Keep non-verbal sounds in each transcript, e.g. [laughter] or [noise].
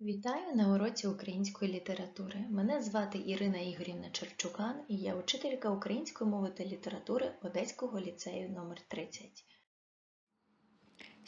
Вітаю на уроці української літератури. Мене звати Ірина Ігорівна Черчукан і я учителька української мови та літератури Одеського ліцею номер 30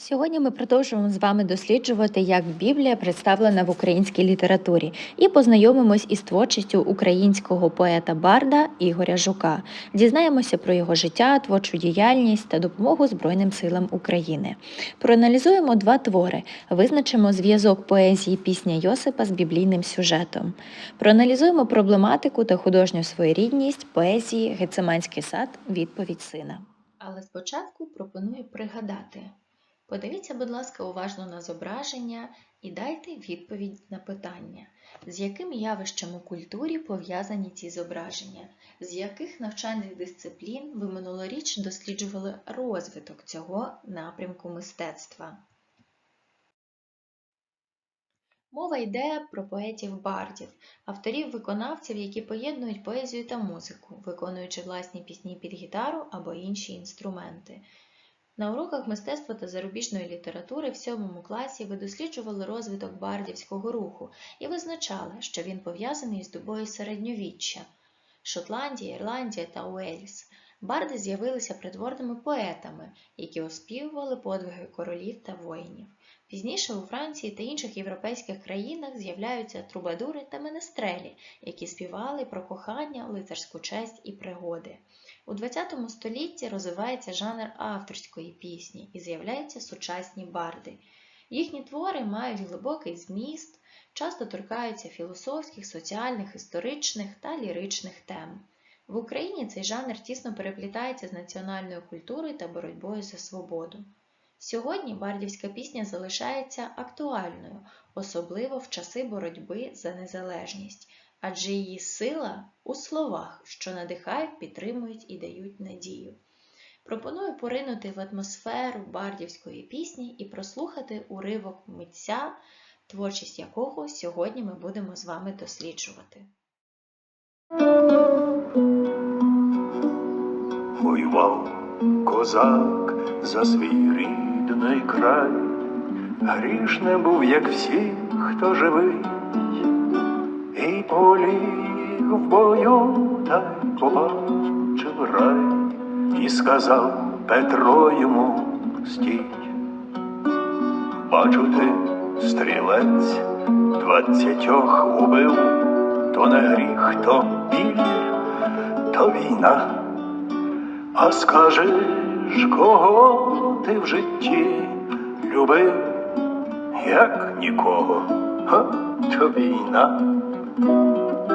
Сьогодні ми продовжуємо з вами досліджувати, як Біблія представлена в українській літературі, і познайомимось із творчістю українського поета Барда Ігоря Жука. Дізнаємося про його життя, творчу діяльність та допомогу Збройним силам України. Проаналізуємо два твори, визначимо зв'язок поезії пісня Йосипа з біблійним сюжетом. Проаналізуємо проблематику та художню своєрідність поезії Гециманський сад. Відповідь сина. Але спочатку пропоную пригадати. Подивіться, будь ласка, уважно на зображення і дайте відповідь на питання, з якими явищами у культурі пов'язані ці зображення, з яких навчальних дисциплін ви минулоріч досліджували розвиток цього напрямку мистецтва. Мова йде про поетів-бардів, авторів-виконавців, які поєднують поезію та музику, виконуючи власні пісні під гітару або інші інструменти. На уроках мистецтва та зарубіжної літератури в сьомому класі ви досліджували розвиток бардівського руху і визначали, що він пов'язаний з добою середньовіччя Шотландія, Ірландія та Уельс. Барди з'явилися придворними поетами, які оспівували подвиги королів та воїнів. Пізніше у Франції та інших європейських країнах з'являються трубадури та менестрелі, які співали про кохання, лицарську честь і пригоди. У ХХ столітті розвивається жанр авторської пісні і з'являються сучасні барди. Їхні твори мають глибокий зміст, часто торкаються філософських, соціальних, історичних та ліричних тем. В Україні цей жанр тісно переплітається з національною культурою та боротьбою за свободу. Сьогодні бардівська пісня залишається актуальною, особливо в часи боротьби за незалежність, адже її сила у словах, що надихають, підтримують і дають надію. Пропоную поринути в атмосферу бардівської пісні і прослухати уривок митця, творчість якого сьогодні ми будемо з вами досліджувати. Воював козак за свій рідний край, грішне був, як всі, хто живий, і поліг в бою, та й побачив рай, і сказав Петро йому стій. Бачу ти, стрілець, двадцятьох убив, то не гріх, то біль, то війна. А скажи ж, кого ти в житті любив, як нікого, Га, то війна. Música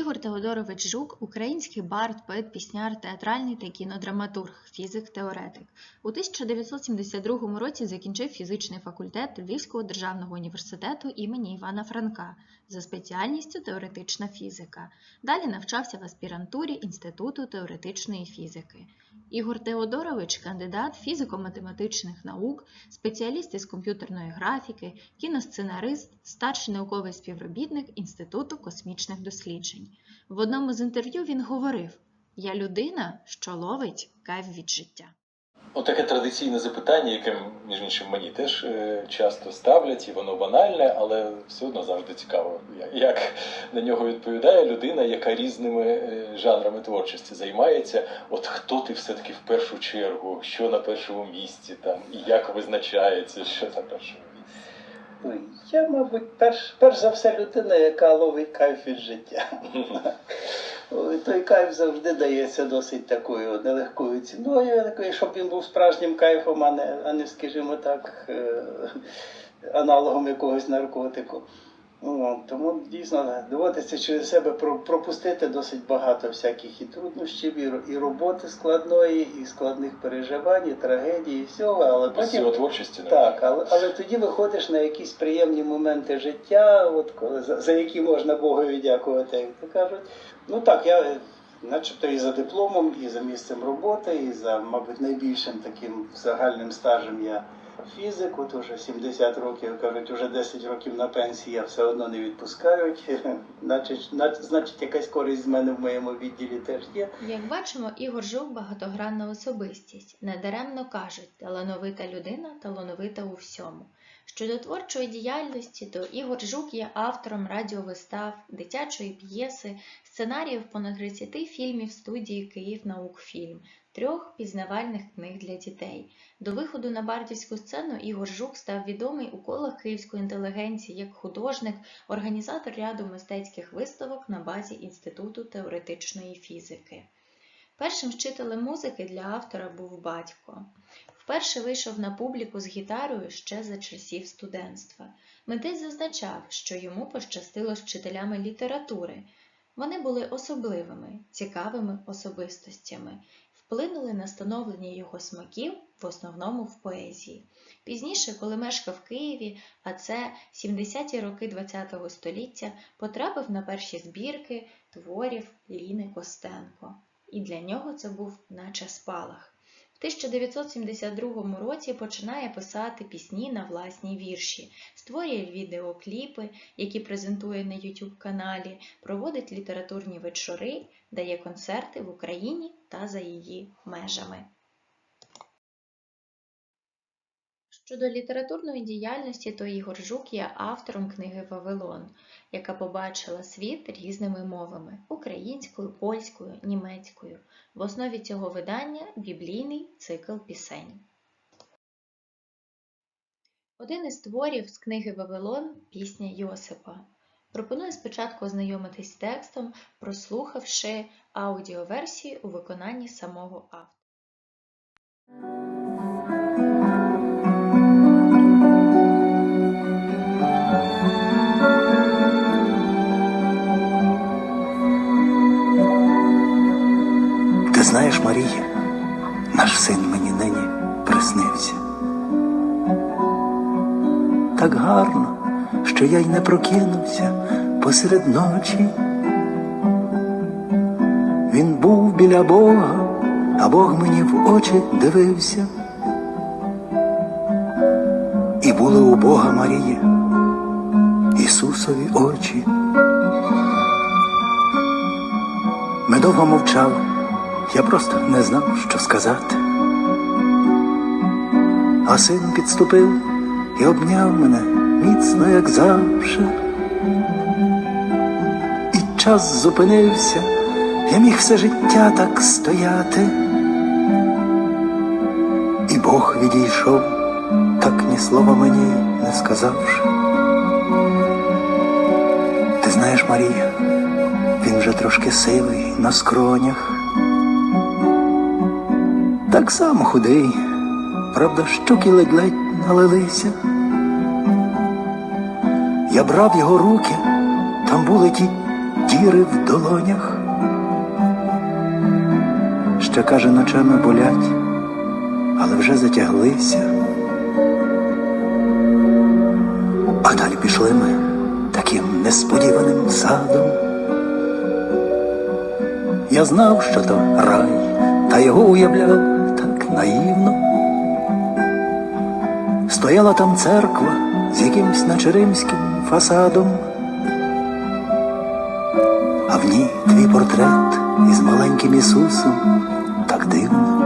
Ігор Теодорович Жук український бард, поет, пісняр, театральний та кінодраматург, фізик-теоретик. У 1972 році закінчив фізичний факультет Львівського державного університету імені Івана Франка за спеціальністю теоретична фізика. Далі навчався в аспірантурі Інституту теоретичної фізики. Ігор Теодорович кандидат фізико-математичних наук, спеціаліст із комп'ютерної графіки, кіносценарист, старший науковий співробітник Інституту космічних досліджень. В одному з інтерв'ю він говорив: Я людина, що ловить кайф від життя. Отаке традиційне запитання, яке, між іншим, мені теж е, часто ставлять, і воно банальне, але все одно завжди цікаво, як- як на нього відповідає людина, яка різними е, жанрами творчості займається. От хто ти все-таки в першу чергу, що на першому місці там, і як визначається, що на першому місці. Я, мабуть, перш, перш за все людина, яка ловить кайф від життя. Ой, Той кайф завжди дається досить такою нелегкою ціною, такою, щоб він був справжнім кайфом, а не, а не скажімо так, е, аналогом якогось наркотику. Ну, тому дійсно доводиться через себе пропустити досить багато всяких і труднощів, і, роботи складної, і складних переживань, і трагедій, і всього, але потім творчості так, але, але тоді виходиш на якісь приємні моменти життя, от коли за, за які можна Богові дякувати, як то кажуть. Ну так, я начебто і за дипломом, і за місцем роботи, і за, мабуть, найбільшим таким загальним стажем я фізик, от уже 70 років, кажуть, уже 10 років на пенсії, а все одно не відпускають. [laughs] Значить, значить, якась користь з мене в моєму відділі теж є. Як бачимо, Ігор Жук багатогранна особистість. Недаремно кажуть, талановита людина талановита у всьому. Щодо творчої діяльності, то Ігор Жук є автором радіовистав, дитячої п'єси, сценаріїв понад 30 фільмів студії Київ Наукфільм, трьох пізнавальних книг для дітей. До виходу на бардівську сцену Ігор Жук став відомий у колах київської інтелігенції як художник, організатор ряду мистецьких виставок на базі Інституту теоретичної фізики. Першим вчителем музики для автора був батько. Вперше вийшов на публіку з гітарою ще за часів студентства. Митець зазначав, що йому пощастило з вчителями літератури. Вони були особливими, цікавими особистостями, вплинули на становлення його смаків, в основному в поезії. Пізніше, коли мешкав в Києві, а це 70-ті роки ХХ століття, потрапив на перші збірки творів Ліни Костенко. І для нього це був наче спалах. В 1972 році починає писати пісні на власні вірші, створює відеокліпи, які презентує на YouTube каналі, проводить літературні вечори, дає концерти в Україні та за її межами. Щодо літературної діяльності, то Ігор Жук є автором книги Вавилон, яка побачила світ різними мовами українською, польською, німецькою. В основі цього видання біблійний цикл пісень. Один із творів з книги Вавилон пісня Йосипа. Пропоную спочатку ознайомитись з текстом, прослухавши аудіоверсію у виконанні самого автора. Знаєш, Марія, наш син мені нині приснився. Так гарно, що я й не прокинувся посеред ночі. Він був біля Бога, а Бог мені в очі дивився. І були у Бога Марії, Ісусові очі. Ми довго мовчали, я просто не знав, що сказати. А син підступив і обняв мене міцно, як завжди. І час зупинився, я міг все життя так стояти. І Бог відійшов, так ні слова мені не сказавши. Ти знаєш, Марія, він вже трошки сивий на скронях. Так само худий, правда, щоки ледь-ледь налилися. Я брав його руки, там були ті діри в долонях. Ще каже, ночами болять, але вже затяглися. А далі пішли ми таким несподіваним садом. Я знав, що то рай, та його уявляв Стояла там церква з якимсь наче римським фасадом, а в ній твій портрет із маленьким Ісусом так дивно.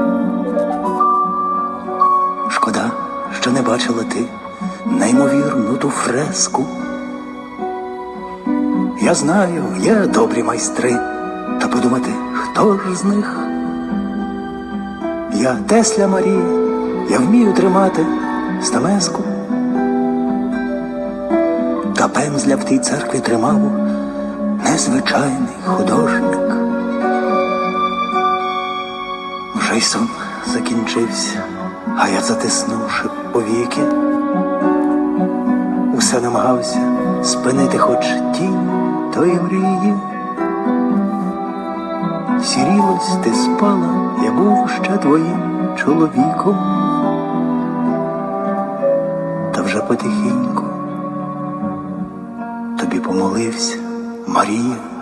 Шкода, що не бачила ти неймовірну ту фреску. Я знаю, є добрі майстри, та подумати, хто ж з них? Я Тесля Марія, я вмію тримати стамеску. Та пензля в тій церкві тримав незвичайний художник. Вже й сон закінчився, а я затиснувши повіки, усе намагався спинити хоч тінь тої мрії. Сірілось ти спала, я був ще твоїм чоловіком, потихеньку тобі помолився, Марія.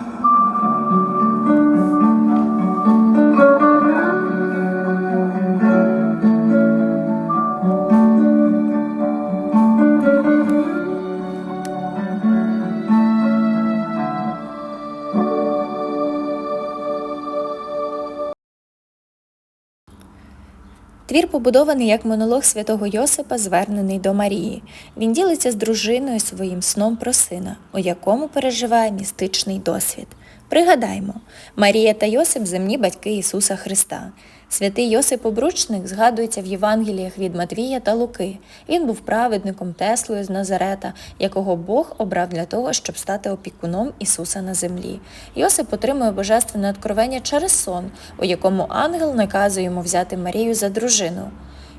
Твір побудований як монолог святого Йосипа, звернений до Марії. Він ділиться з дружиною своїм сном про сина, у якому переживає містичний досвід. Пригадаймо, Марія та Йосип земні батьки Ісуса Христа. Святий Йосип Обручник згадується в Євангеліях від Матвія та Луки. Він був праведником Теслою з Назарета, якого Бог обрав для того, щоб стати опікуном Ісуса на землі. Йосип отримує божественне откровення через сон, у якому ангел наказує йому взяти Марію за дружину.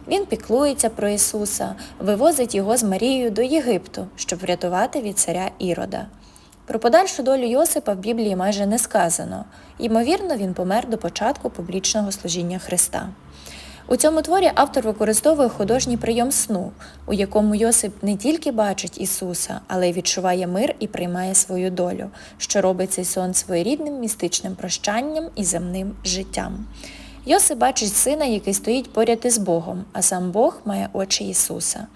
Він піклується про Ісуса, вивозить його з Марією до Єгипту, щоб врятувати від царя Ірода. Про подальшу долю Йосипа в Біблії майже не сказано. Ймовірно, він помер до початку публічного служіння Христа. У цьому творі автор використовує художній прийом сну, у якому Йосип не тільки бачить Ісуса, але й відчуває мир і приймає свою долю, що робить цей сон своєрідним містичним прощанням і земним життям. Йосип бачить сина, який стоїть поряд із Богом, а сам Бог має очі Ісуса.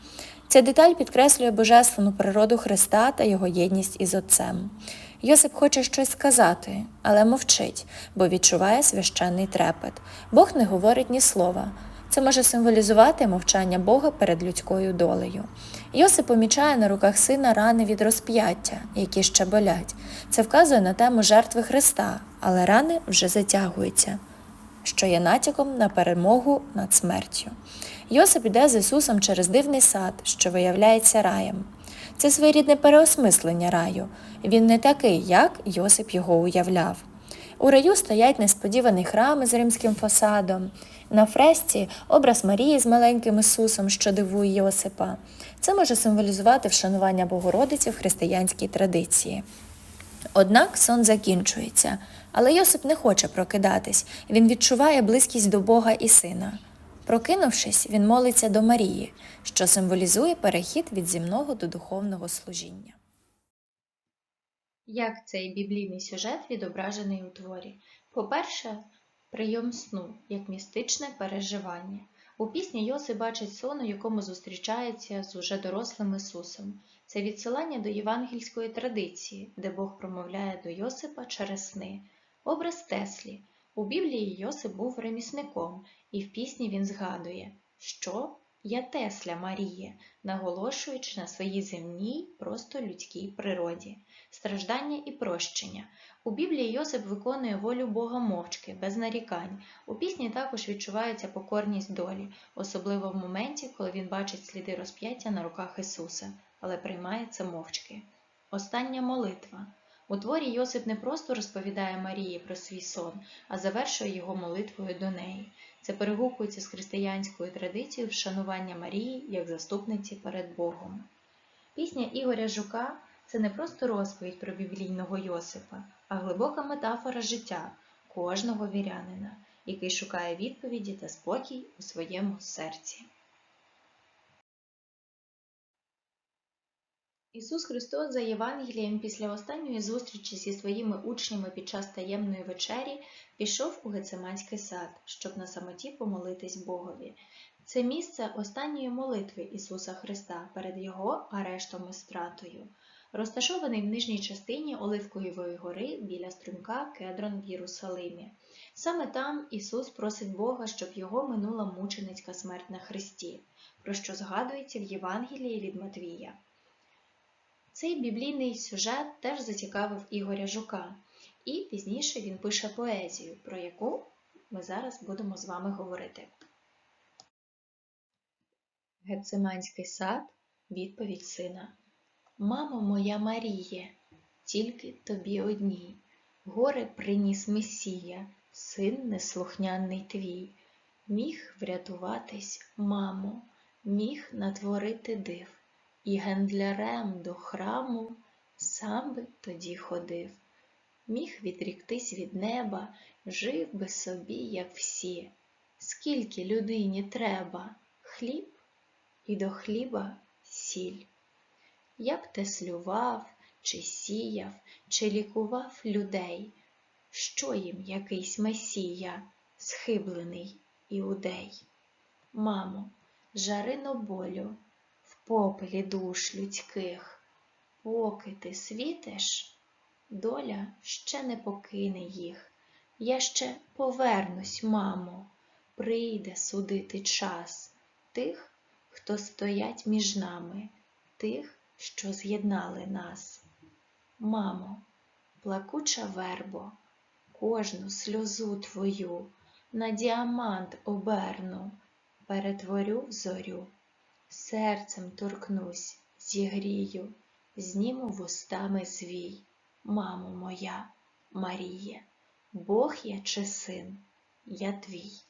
Ця деталь підкреслює божественну природу Христа та його єдність із Отцем. Йосип хоче щось сказати, але мовчить, бо відчуває священний трепет. Бог не говорить ні слова. Це може символізувати мовчання Бога перед людською долею. Йосип помічає на руках сина рани від розп'яття, які ще болять. Це вказує на тему жертви Христа, але рани вже затягуються що є натяком на перемогу над смертю. Йосип іде з Ісусом через дивний сад, що виявляється раєм. Це своєрідне переосмислення раю. Він не такий, як Йосип його уявляв. У раю стоять несподівані храми з римським фасадом. На фресці образ Марії з маленьким Ісусом, що дивує Йосипа. Це може символізувати вшанування Богородиці в християнській традиції. Однак сон закінчується, але Йосип не хоче прокидатись, він відчуває близькість до Бога і сина. Прокинувшись, він молиться до Марії, що символізує перехід від земного до духовного служіння. Як цей біблійний сюжет відображений у творі? По-перше, прийом сну як містичне переживання. У пісні Йосип бачить сон, у якому зустрічається з уже дорослим Ісусом. Це відсилання до євангельської традиції, де Бог промовляє до Йосипа через сни. Образ Теслі. У Біблії Йосип був ремісником, і в пісні він згадує, що я Тесля Марія, наголошуючи на своїй земній, просто людській природі, страждання і прощення. У Біблії Йосип виконує волю Бога мовчки, без нарікань. У пісні також відчувається покорність долі, особливо в моменті, коли він бачить сліди розп'яття на руках Ісуса, але приймає це мовчки. Остання молитва. У творі Йосип не просто розповідає Марії про свій сон, а завершує його молитвою до неї. Це перегукується з християнською традицією вшанування Марії як заступниці перед Богом. Пісня Ігоря Жука це не просто розповідь про біблійного Йосипа, а глибока метафора життя кожного вірянина, який шукає відповіді та спокій у своєму серці. Ісус Христос за Євангелієм після останньої зустрічі зі своїми учнями під час таємної вечері пішов у Гецеманський сад, щоб на самоті помолитись Богові. Це місце останньої молитви Ісуса Христа перед Його арештом і стратою, розташований в нижній частині Оливкової гори біля струмка Кедрон в Єрусалимі. Саме там Ісус просить Бога, щоб його минула мученицька смерть на Христі, про що згадується в Євангелії від Матвія. Цей біблійний сюжет теж зацікавив Ігоря Жука, і пізніше він пише поезію, про яку ми зараз будемо з вами говорити. Гециманський сад відповідь сина. Мамо моя Маріє, тільки тобі одній, горе приніс Месія, син неслухняний твій, міг врятуватись, мамо, міг натворити див і гендлярем до храму сам би тоді ходив, міг відріктись від неба, жив би собі, як всі. Скільки людині треба хліб і до хліба сіль. Я б теслював, чи сіяв, чи лікував людей, що їм якийсь месія, схиблений іудей. Мамо, жарино болю попелі душ людських, поки ти світиш, доля ще не покине їх. Я ще повернусь, мамо, прийде судити час тих, хто стоять між нами, тих, що з'єднали нас. Мамо, плакуча вербо, кожну сльозу твою на діамант оберну, перетворю в зорю, серцем торкнусь, зігрію, зніму вустами звій, мамо моя, Маріє, Бог я чи син, я твій.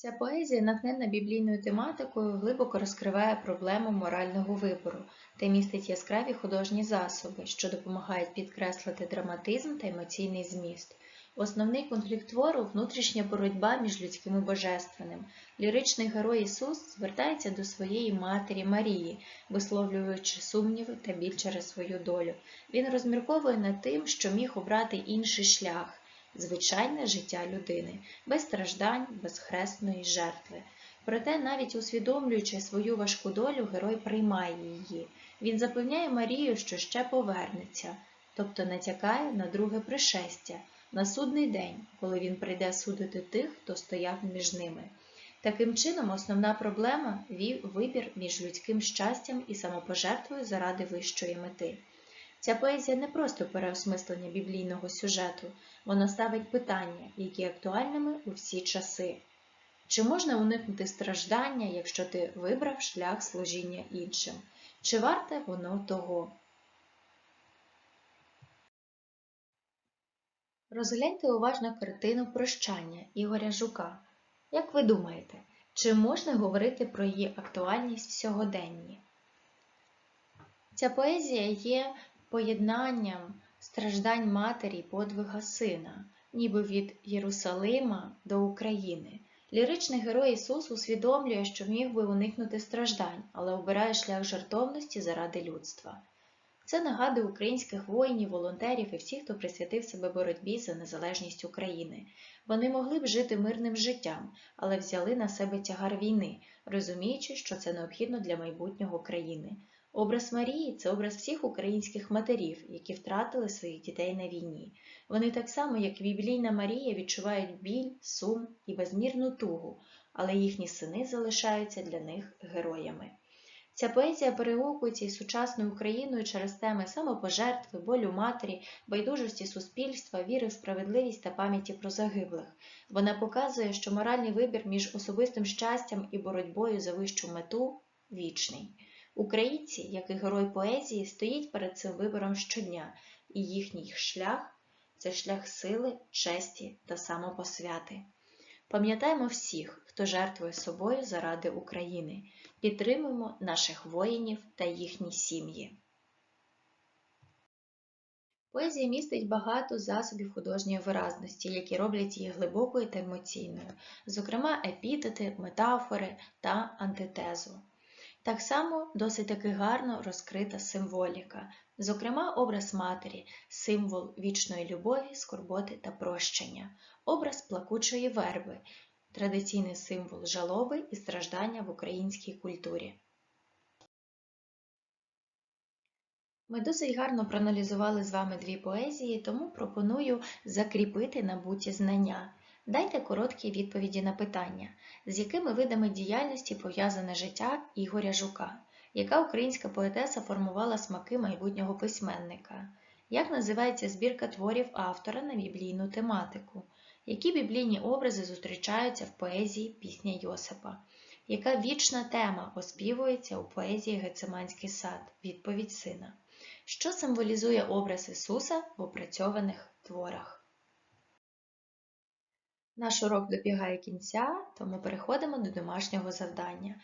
Ця поезія, натхнена біблійною тематикою, глибоко розкриває проблему морального вибору та містить яскраві художні засоби, що допомагають підкреслити драматизм та емоційний зміст. Основний конфлікт твору внутрішня боротьба між людським і божественним. Ліричний герой Ісус звертається до своєї матері Марії, висловлюючи сумніви та біль через свою долю. Він розмірковує над тим, що міг обрати інший шлях звичайне життя людини, без страждань, без хресної жертви. Проте, навіть усвідомлюючи свою важку долю, герой приймає її. Він запевняє Марію, що ще повернеться, тобто натякає на друге пришестя, на судний день, коли він прийде судити тих, хто стояв між ними. Таким чином, основна проблема ві- вибір між людським щастям і самопожертвою заради вищої мети. Ця поезія не просто переосмислення біблійного сюжету, вона ставить питання, які актуальними у всі часи. Чи можна уникнути страждання, якщо ти вибрав шлях служіння іншим? Чи варте воно того? Розгляньте уважно картину прощання Ігоря Жука. Як ви думаєте, чи можна говорити про її актуальність в сьогоденні? Ця поезія є поєднанням страждань матері й подвига сина, ніби від Єрусалима до України. Ліричний герой Ісус усвідомлює, що міг би уникнути страждань, але обирає шлях жертовності заради людства. Це нагадує українських воїнів, волонтерів і всіх, хто присвятив себе боротьбі за незалежність України. Вони могли б жити мирним життям, але взяли на себе тягар війни, розуміючи, що це необхідно для майбутнього країни. Образ Марії це образ всіх українських матерів, які втратили своїх дітей на війні. Вони так само, як біблійна Марія, відчувають біль, сум і безмірну тугу, але їхні сини залишаються для них героями. Ця поезія перегукується із сучасною Україною через теми самопожертви, болю матері, байдужості суспільства, віри в справедливість та пам'яті про загиблих. Вона показує, що моральний вибір між особистим щастям і боротьбою за вищу мету вічний. Українці, як і герой поезії, стоїть перед цим вибором щодня, і їхній шлях це шлях сили, честі та самопосвяти. Пам'ятаємо всіх, хто жертвує собою заради України. Підтримуємо наших воїнів та їхні сім'ї. Поезія містить багато засобів художньої виразності, які роблять її глибокою та емоційною, зокрема епітети, метафори та антитезу. Так само досить таки гарно розкрита символіка, зокрема образ матері, символ вічної любові, скорботи та прощення, образ плакучої верби, традиційний символ жалоби і страждання в українській культурі. Ми досить гарно проаналізували з вами дві поезії, тому пропоную закріпити набуті знання. Дайте короткі відповіді на питання, з якими видами діяльності пов'язане життя Ігоря Жука, яка українська поетеса формувала смаки майбутнього письменника, як називається збірка творів автора на біблійну тематику, які біблійні образи зустрічаються в поезії Пісня Йосипа, яка вічна тема оспівується у поезії Гециманський сад, відповідь сина, що символізує образ Ісуса в опрацьованих творах. Наш урок добігає кінця, тому переходимо до домашнього завдання.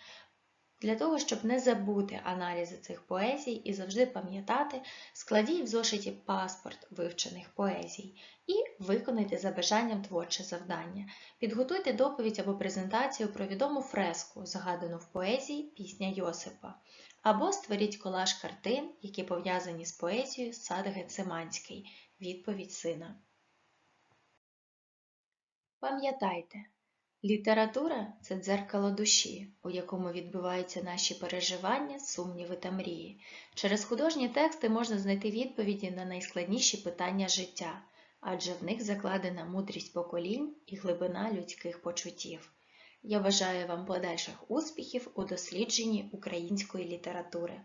Для того, щоб не забути аналізи цих поезій і завжди пам'ятати, складіть в зошиті паспорт вивчених поезій і виконайте за бажанням творче завдання. Підготуйте доповідь або презентацію про відому фреску, згадану в поезії Пісня Йосипа, або створіть колаж картин, які пов'язані з поезією Сад Гециманський, відповідь сина. Пам'ятайте, література це дзеркало душі, у якому відбуваються наші переживання, сумніви та мрії. Через художні тексти можна знайти відповіді на найскладніші питання життя, адже в них закладена мудрість поколінь і глибина людських почуттів. Я бажаю вам подальших успіхів у дослідженні української літератури.